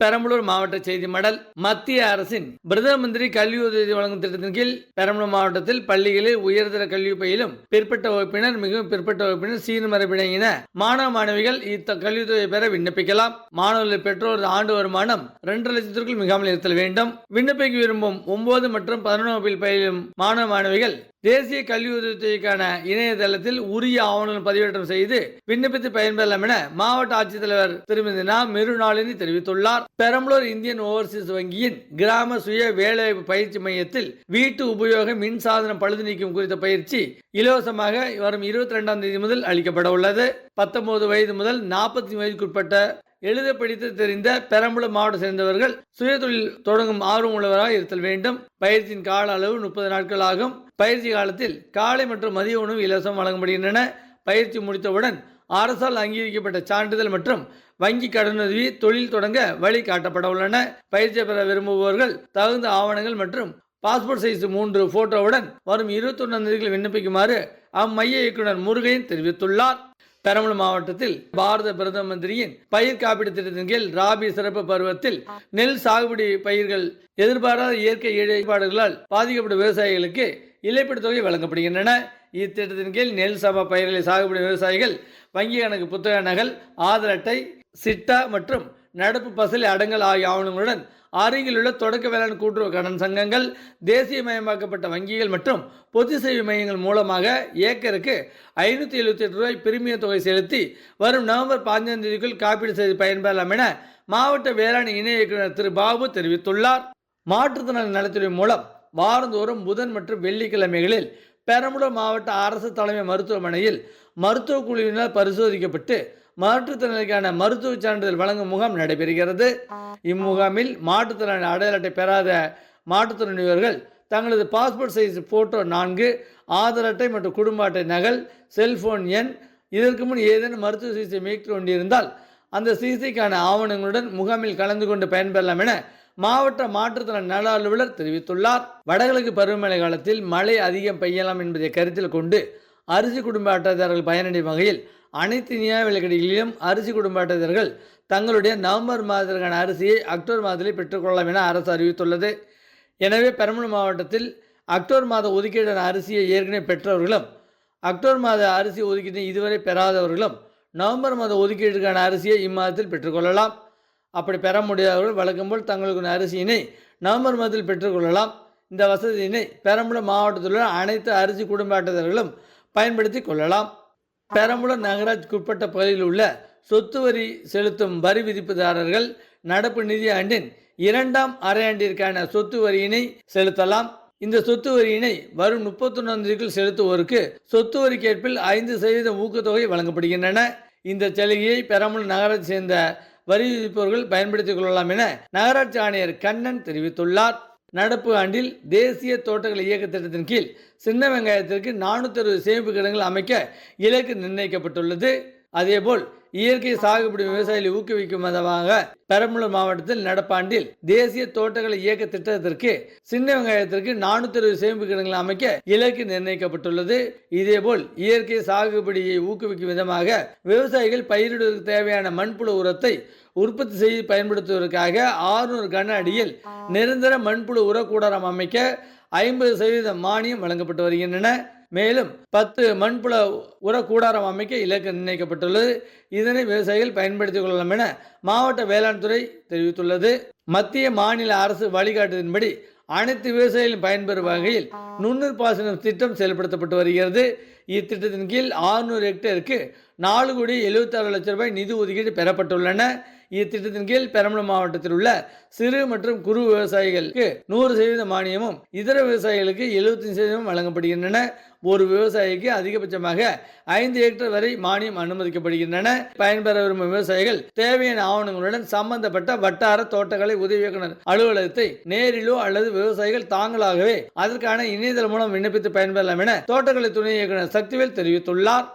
பெரம்பலூர் மாவட்ட செய்தி மடல் மத்திய அரசின் பிரதம மந்திரி கல்வி உதவி வழங்கும் திட்டத்தின் கீழ் பெரம்பலூர் மாவட்டத்தில் பள்ளிகளில் உயர்தர கல்வி பயிலும் பிற்பட்ட வகுப்பினர் மிகவும் பிற்பட்ட வகுப்பினர் சீன மரபினங்கின மாணவ மாணவிகள் இத்த கல்வித்தொகை பெற விண்ணப்பிக்கலாம். மாணவர்கள் பெற்றோர் ஆண்டு வருமானம் இரண்டு லட்சத்திற்குள் மிகாமல் இருத்தல் வேண்டும். விண்ணப்பிக்க விரும்பும் ஒன்பது மற்றும் பதினொன்று வகுப்பில் பயிலும் மாணவ மாணவிகள் தேசிய கல்வி உதவித்தொகைக்கான இணையதளத்தில் உரிய ஆவணங்கள் பதிவேற்றம் செய்து விண்ணப்பித்து பயன்பெறலாம் என மாவட்ட ஆட்சித்தலைவர் திருமதி நா. மெருநாளினி தெரிவித்துள்ளார். பெரம்பலூர் இந்தியன் ஓவர்சீஸ் வங்கியின் கிராம சுய வேலைவாய்ப்பு பயிற்சி மையத்தில் வீட்டு உபயோக மின்சாதனம் பழுது நீக்கும் குறித்த பயிற்சி இலவசமாக வரும் இருபத்தி ரெண்டாம் தேதி முதல் அளிக்கப்பட உள்ளது. பத்தொன்பது வயது முதல் நாற்பத்தி வயதுக்குட்பட்ட எழுத படித்து தெரிந்த பெரம்பலூர் மாவட்டம் சேர்ந்தவர்கள் சுயதொழில் தொடங்கும் ஆர்வம் உள்ளவராக இருத்தல் வேண்டும். பயிற்சியின் கால அளவு முப்பது நாட்கள் ஆகும். பயிற்சி காலத்தில் காலை மற்றும் மதிய உணவு இலவசம் வழங்கப்படுகின்றன. பயிற்சி முடித்தவுடன் அரசால் அங்கீகரிக்கப்பட்ட சான்றிதழ் மற்றும் வங்கி கடனுதவி தொழில் தொடங்க வழி காட்டப்பட உள்ளன. பயிற்சி பெற விரும்புபவர்கள் தகுந்த ஆவணங்கள் மற்றும் பாஸ்போர்ட் சைஸ் மூன்று போட்டோவுடன் வரும் இருபத்தி ஒன்றாம் விண்ணப்பிக்குமாறு அம்மைய இயக்குனர் முருகையன் தெரிவித்துள்ளார். பெரம்பலூர் மாவட்டத்தில் பாரத பிரதம மந்திரியின் பயிர் காப்பீடு திட்டத்தின் கீழ் ராபி சிறப்பு பருவத்தில் நெல் சாகுபடி பயிர்கள் எதிர்பாராத இயற்கை இடைப்பாடுகளால் பாதிக்கப்பட்ட விவசாயிகளுக்கு இழப்பீடு தொகை வழங்கப்படுகின்றன. இத்திட்டத்தின் கீழ் நெல் சம பயிர்களை சாகுபடி விவசாயிகள் வங்கி கணக்கு புத்தக நகல் ஆதார் அட்டை சிட்டா மற்றும் நடப்பு பசலை அடங்கல் ஆகிய ஆவணங்களுடன் அருகிலுள்ள தொடக்க வேளாண் கூட்டுறவு கடன் சங்கங்கள் தேசியமயமாக்கப்பட்ட வங்கிகள் மற்றும் பொது சேவை மையங்கள் மூலமாக ஏக்கருக்கு ஐநூற்றி எழுபத்தி எட்டு ரூபாய் பிரிமிய தொகை செலுத்தி வரும் நவம்பர் பதினைந்தாம் தேதிக்குள் காப்பீடு செய்து பயன்பெறலாம் என மாவட்ட வேளாண் இணை இயக்குநர் திரு பாபு தெரிவித்துள்ளார். மாற்றுத்திறன் நலத்துறை மூலம் வாரந்தோறும் புதன் மற்றும் வெள்ளிக்கிழமைகளில் பெரம்பலூர் மாவட்ட அரசு தலைமை மருத்துவமனையில் மருத்துவ குழுவினால் பரிசோதிக்கப்பட்டு மாற்றுத்திறனாளிக்கான மருத்துவ சான்றிதழ் வழங்கும் முகாம் நடைபெறுகிறது. இம்முகாமில் மாற்றுத்திறனாளி அடையாள அட்டை பெறாத மாற்றுத்திறனாளிகள் தங்களது பாஸ்போர்ட் சைஸ் போட்டோ நான்கு ஆதார் அட்டை மற்றும் குடும்ப அட்டை நகல் செல்போன் எண் இதற்கு முன் ஏதேனும் மருத்துவ சிகிச்சை மேற்கொண்டிருந்தால் அந்த சிகிச்சைக்கான ஆவணங்களுடன் முகாமில் கலந்து கொண்டு பயன்பெறலாம் என மாவட்ட மாற்றுத்திறன் நல அலுவலர் தெரிவித்துள்ளார். வடகிழக்கு பருவமழை காலத்தில் மழை அதிகம் பெய்யலாம் என்பதை கருத்தில் கொண்டு அரிசி குடும்ப அட்டைதாரர்கள் பயனடையும் வகையில் அனைத்து நியாய விலைக்கடைகளிலும் அரிசி குடும்ப அட்டைதாரர்கள் தங்களுடைய நவம்பர் மாதத்திற்கான அரிசியை அக்டோபர் மாதத்தில் பெற்றுக்கொள்ளலாம் என அரசு அறிவித்துள்ளது. எனவே பெரம்பலூர் மாவட்டத்தில் அக்டோபர் மாத ஒதுக்கீடான அரிசியை ஏற்கனவே பெற்றவர்களும் அக்டோபர் மாத அரிசி ஒதுக்கீட்டை இதுவரை பெறாதவர்களும் நவம்பர் மாத ஒதுக்கீட்டுக்கான அரிசியை இம்மாதத்தில் பெற்றுக்கொள்ளலாம். அப்படி பெற முடியாதவர்கள் வழக்கம் போல் தங்களுக்கு அரிசியினை நவம்பர் மாதத்தில் பெற்றுக்கொள்ளலாம். இந்த வசதியினை பெரம்பலூர் மாவட்டத்தில் உள்ள அனைத்து அரிசி குடும்ப அட்டைதாரர்களும் பயன்படுத்தி கொள்ளலாம். பெரம்பலூர் நகராட்சிக்கு உட்பட்ட பகுதியில் உள்ள சொத்து வரி செலுத்தும் வரி விதிப்புதாரர்கள் நடப்பு நிதி ஆண்டின் இரண்டாம் அரையாண்டிற்கான சொத்து வரியினை செலுத்தலாம். இந்த சொத்து வரியினை வரும் முப்பத்தொன்னாம் தேதிக்குள் செலுத்துவோருக்கு சொத்து வரி கேட்பில் ஐந்து சதவீத ஊக்கத்தொகை வழங்கப்படுகின்றன. இந்த சலுகையை பெரம்பலூர் நகராட்சி சேர்ந்த வரி விதிப்பவர்கள் பயன்படுத்திக் கொள்ளலாம் என நகராட்சி ஆணையர் கண்ணன் தெரிவித்துள்ளார். நடப்பு ஆண்டில் தேசிய தோட்டக்கலை இயக்க திட்டத்தின் கீழ் சின்ன வெங்காயத்திற்கு நானூற்றி அறுபது சேமிப்பு கிடங்கள் அமைக்க இலக்கு நிர்ணயிக்கப்பட்டுள்ளது. அதேபோல் இயற்கை சாகுபடி விவசாயிகளை ஊக்குவிக்கும் விதமாக பெரம்பலூர் மாவட்டத்தில் நடப்பாண்டில் தேசிய தோட்டக்கலை இயக்க திட்டத்திற்கு சின்ன வெங்காயத்திற்கு நானூற்றி அறுபது சேமிப்பு கிடங்குகள் அமைக்க இலக்கு நிர்ணயிக்கப்பட்டுள்ளது. இதேபோல் இயற்கை சாகுபடியை ஊக்குவிக்கும் விதமாக விவசாயிகள் பயிரிடுவதற்கு தேவையான மண்புழு உரத்தை உற்பத்தி செய்து பயன்படுத்துவதற்காக ஆறுநூறு கன அடியில் நிரந்தர மண்புழு உரக்கூடாரம் அமைக்க ஐம்பது சதவீதம் மானியம் வழங்கப்பட்டு வருகின்றன. மேலும் பத்து மண்புல உர கூடாரம் அமைக்க இலக்கு நிர்ணயிக்கப்பட்டுள்ளது. இதனை விவசாயிகள் பயன்படுத்திக் கொள்ளலாம் என மாவட்ட வேளாண் துறை தெரிவித்துள்ளது. மத்திய மாநில அரசு வழிகாட்டுதின்படி அனைத்து விவசாயிகளும் பயன்பெறும் வகையில் நுண்ணீர் பாசன திட்டம் செயல்படுத்தப்பட்டு வருகிறது. இத்திட்டத்தின் கீழ் ஆறுநூறு ஹெக்டேருக்கு நாலு கோடி எழுபத்தாறு லட்சம் ரூபாய் நிதி ஒதுக்கீடு பெறப்பட்டுள்ளன. இத்திட்டத்தின் கீழ் பெரம்பலூர் மாவட்டத்தில் உள்ள சிறு மற்றும் குறு விவசாயிகளுக்கு நூறு சதவீத மானியமும் இதர விவசாயிகளுக்கு எழுபத்தஞ்சு சதவீதம் வழங்கப்படுகின்றன. ஒரு விவசாயிக்கு அதிகபட்சமாக ஐந்து ஹெக்டர் வரை மானியம் அனுமதிக்கப்படுகின்றன. பயன்பெற விரும்பும் விவசாயிகள் தேவையான ஆவணங்களுடன் சம்பந்தப்பட்ட வட்டார தோட்டக்கலை உதவி இயக்குனர் அலுவலகத்தை நேரிலோ அல்லது விவசாயிகள் தாங்களாகவே அதற்கான இணையதளம் மூலம் விண்ணப்பித்து பயன்பெறலாம் என தோட்டக்கலை துணை இயக்குனர் சக்திவேல் தெரிவித்துள்ளார்.